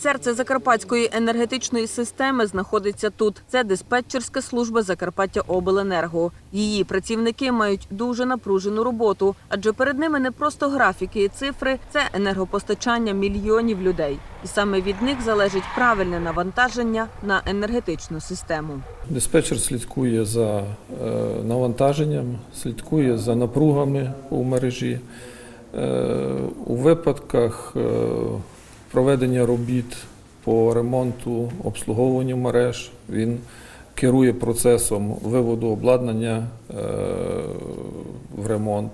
Серце закарпатської енергетичної системи знаходиться тут. Це диспетчерська служба Закарпаття Обленерго. Її працівники мають дуже напружену роботу, адже перед ними не просто графіки і цифри, це енергопостачання мільйонів людей. І саме від них залежить правильне навантаження на енергетичну систему. Диспетчер слідкує за е, навантаженням, слідкує за напругами у мережі. Е, У випадках е, проведення робіт по ремонту, обслуговуванню мереж він керує процесом виводу обладнання е, в ремонт,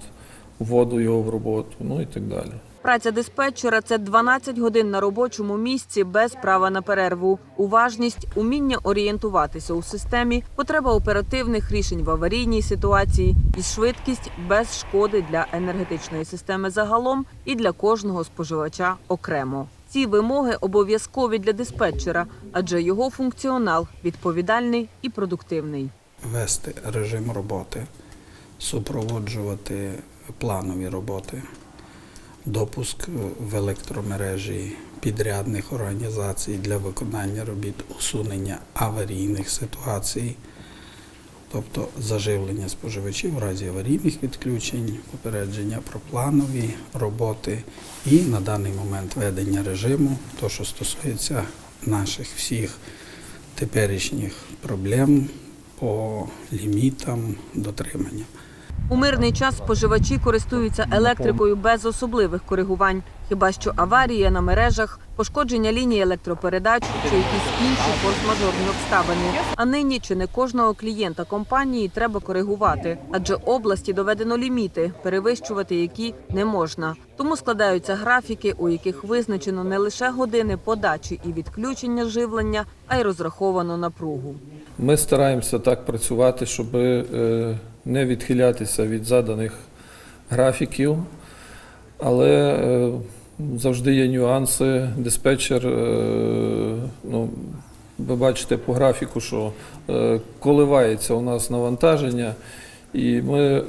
вводу його в роботу, ну і так далі. Праця диспетчера це 12 годин на робочому місці без права на перерву. Уважність, уміння орієнтуватися у системі, потреба оперативних рішень в аварійній ситуації і швидкість без шкоди для енергетичної системи загалом і для кожного споживача окремо. Ці вимоги обов'язкові для диспетчера, адже його функціонал відповідальний і продуктивний. вести режим роботи, супроводжувати планові роботи, допуск в електромережі підрядних організацій для виконання робіт усунення аварійних ситуацій, тобто заживлення споживачів в разі аварійних відключень, попередження про планові роботи і на даний момент ведення режиму, то що стосується наших всіх теперішніх проблем по лімітам дотримання. У мирний час споживачі користуються електрикою без особливих коригувань, хіба що аварія на мережах, пошкодження лінії електропередач чи якісь інші форс-мажорні обставини. А нині чи не кожного клієнта компанії треба коригувати, адже області доведено ліміти, перевищувати які не можна. Тому складаються графіки, у яких визначено не лише години подачі і відключення живлення, а й розраховано напругу. Ми стараємося так працювати, щоб е, не відхилятися від заданих графіків, але е, завжди є нюанси. Диспетчер, е, ну, ви бачите по графіку, що е, коливається у нас навантаження, і ми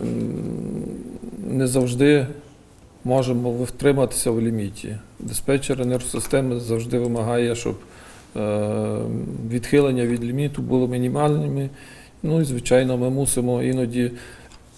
не завжди можемо втриматися в ліміті. Диспетчер енергосистеми завжди вимагає, щоб відхилення від ліміту було мінімальними. Ну і звичайно, ми мусимо іноді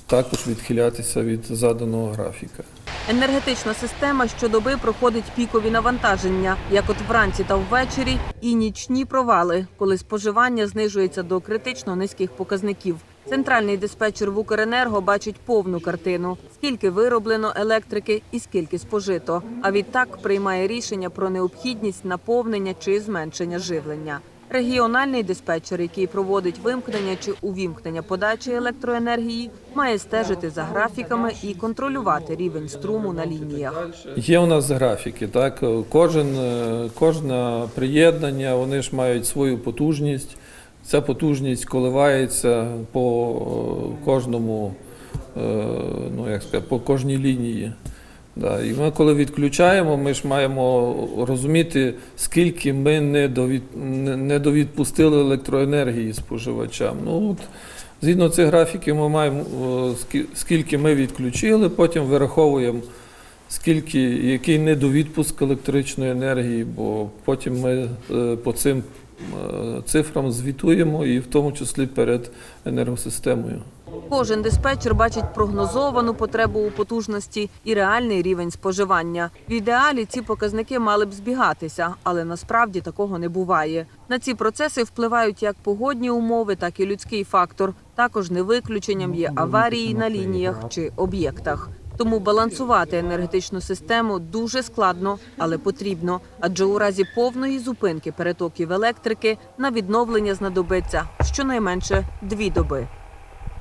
також відхилятися від заданого графіка. Енергетична система щодоби проходить пікові навантаження, як от вранці та ввечері, і нічні провали, коли споживання знижується до критично низьких показників. Центральний диспетчер в Укренерго бачить повну картину: скільки вироблено електрики і скільки спожито. А відтак приймає рішення про необхідність наповнення чи зменшення живлення. Регіональний диспетчер, який проводить вимкнення чи увімкнення подачі електроенергії, має стежити за графіками і контролювати рівень струму на лініях. Є у нас графіки, так кожен, е, кожне приєднання, вони ж мають свою потужність. Ця потужність коливається по е, кожному, е, ну як сказати, по кожній лінії. Да. І ми, коли відключаємо, ми ж маємо розуміти, скільки ми не довід, не- довідпустили електроенергії споживачам. Ну, от, згідно цих графіків, ми маємо скільки ми відключили, потім вираховуємо скільки, який недовідпуск електричної енергії, бо потім ми е, по цим цифрам звітуємо і в тому числі перед енергосистемою. Кожен диспетчер бачить прогнозовану потребу у потужності і реальний рівень споживання. В ідеалі ці показники мали б збігатися, але насправді такого не буває. На ці процеси впливають як погодні умови, так і людський фактор. Також не виключенням є аварії на лініях чи об'єктах. Тому балансувати енергетичну систему дуже складно, але потрібно. Адже у разі повної зупинки перетоків електрики на відновлення знадобиться щонайменше дві доби.